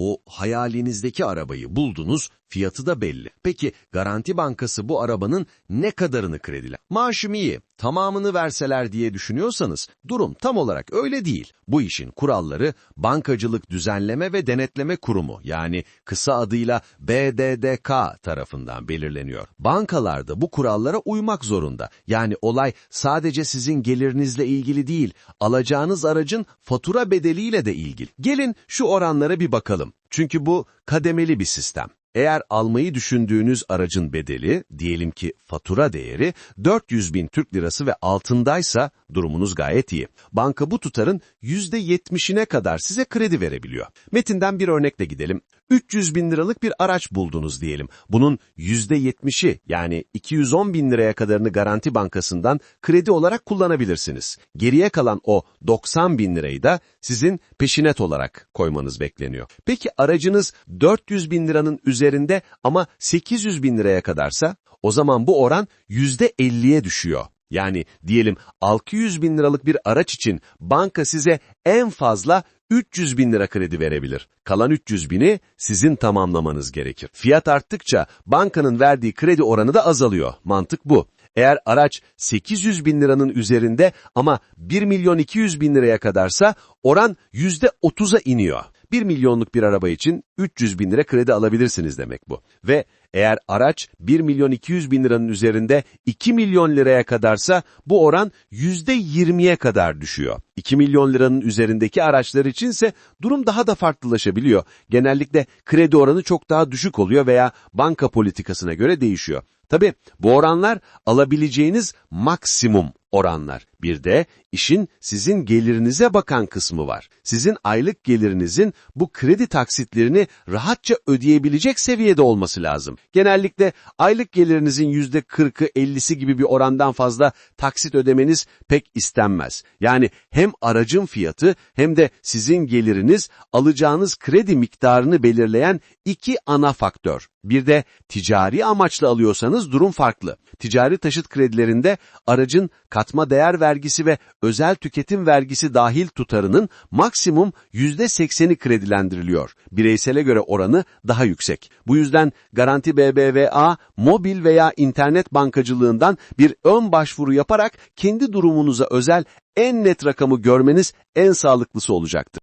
O hayalinizdeki arabayı buldunuz, fiyatı da belli. Peki Garanti Bankası bu arabanın ne kadarını krediler? Maaşım iyi, tamamını verseler diye düşünüyorsanız durum tam olarak öyle değil. Bu işin kuralları Bankacılık Düzenleme ve Denetleme Kurumu yani kısa adıyla BDDK tarafından belirleniyor. Bankalar da bu kurallara uymak zorunda. Yani olay sadece sizin gelirinizle ilgili değil, alacağınız aracın fatura bedeliyle de ilgili. Gelin şu oranlara bir bakalım. Çünkü bu kademeli bir sistem. Eğer almayı düşündüğünüz aracın bedeli, diyelim ki fatura değeri 400 bin Türk lirası ve altındaysa durumunuz gayet iyi. Banka bu tutarın %70'ine kadar size kredi verebiliyor. Metinden bir örnekle gidelim. 300 bin liralık bir araç buldunuz diyelim. Bunun %70'i yani 210 bin liraya kadarını Garanti Bankası'ndan kredi olarak kullanabilirsiniz. Geriye kalan o 90 bin lirayı da sizin peşinet olarak koymanız bekleniyor. Peki aracınız 400 bin liranın üzerinde ama 800 bin liraya kadarsa o zaman bu oran %50'ye düşüyor. Yani diyelim 600 bin liralık bir araç için banka size en fazla 300 bin lira kredi verebilir. Kalan 300 bini sizin tamamlamanız gerekir. Fiyat arttıkça bankanın verdiği kredi oranı da azalıyor. Mantık bu. Eğer araç 800 bin liranın üzerinde ama 1 milyon 200 bin liraya kadarsa oran %30'a iniyor. 1 milyonluk bir araba için 300 bin lira kredi alabilirsiniz demek bu. Ve eğer araç 1 milyon 200 bin liranın üzerinde 2 milyon liraya kadarsa bu oran %20'ye kadar düşüyor. 2 milyon liranın üzerindeki araçlar içinse durum daha da farklılaşabiliyor. Genellikle kredi oranı çok daha düşük oluyor veya banka politikasına göre değişiyor. Tabi bu oranlar alabileceğiniz maksimum oranlar. Bir de işin sizin gelirinize bakan kısmı var. Sizin aylık gelirinizin bu kredi taksitlerini rahatça ödeyebilecek seviyede olması lazım. Genellikle aylık gelirinizin %40'ı 50'si gibi bir orandan fazla taksit ödemeniz pek istenmez. Yani hem aracın fiyatı hem de sizin geliriniz alacağınız kredi miktarını belirleyen iki ana faktör. Bir de ticari amaçla alıyorsanız durum farklı. Ticari taşıt kredilerinde aracın katma değer vergisi ve özel tüketim vergisi dahil tutarının maksimum %80'i kredilendiriliyor. Bireysele göre oranı daha yüksek. Bu yüzden Garanti BBVA mobil veya internet bankacılığından bir ön başvuru yaparak kendi durumunuza özel en net rakamı görmeniz en sağlıklısı olacaktır.